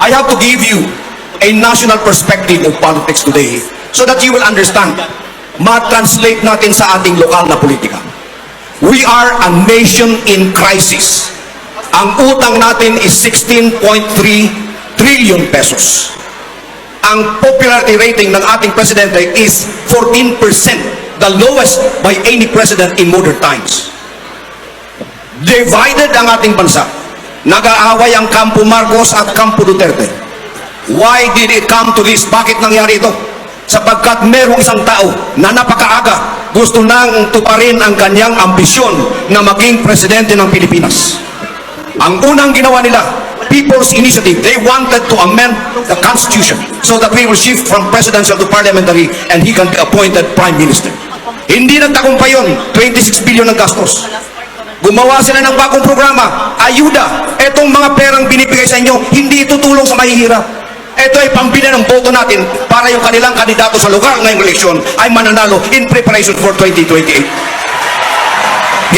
I have to give you a national perspective of politics today so that you will understand. Ma-translate natin sa ating lokal na politika. We are a nation in crisis. Ang utang natin is 16.3 trillion pesos. Ang popularity rating ng ating presidente is 14%, the lowest by any president in modern times. Divided ang ating bansa. Nag-aaway ang Kampo Marcos at Kampo Duterte. Why did it come to this? Bakit nangyari ito? Sapagkat merong isang tao na napakaaga gusto nang tuparin ang kanyang ambisyon na maging presidente ng Pilipinas. Ang unang ginawa nila, People's Initiative, they wanted to amend the Constitution so that we will shift from presidential to parliamentary and he can be appointed Prime Minister. Hindi nagtagumpay yun, 26 billion ang gastos. Gumawa sila ng bagong programa, ayuda. Etong mga perang binibigay sa inyo, hindi tutulong sa mahihirap. Ito ay pambili ng boto natin para yung kanilang kandidato sa lugar ngayong eleksyon ay mananalo in preparation for 2028.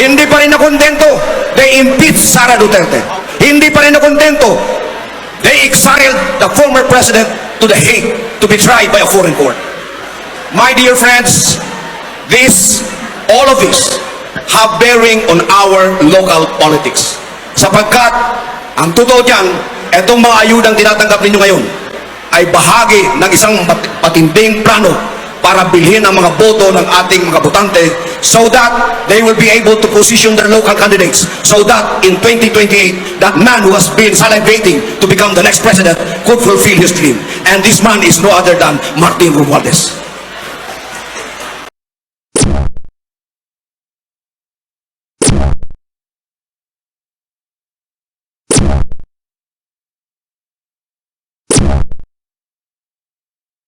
Hindi pa rin nakontento. They impeached Sara Duterte. Hindi pa rin nakontento. They exiled the former president to the Hague to be tried by a foreign court. My dear friends, this, all of this, have bearing on our local politics. Sapagkat, ang totoo dyan, etong mga ayudang tinatanggap ninyo ngayon, ay bahagi ng isang matinding plano para bilhin ang mga boto ng ating mga botante so that they will be able to position their local candidates so that in 2028 that man who has been salivating to become the next president could fulfill his dream and this man is no other than Martin Romualdez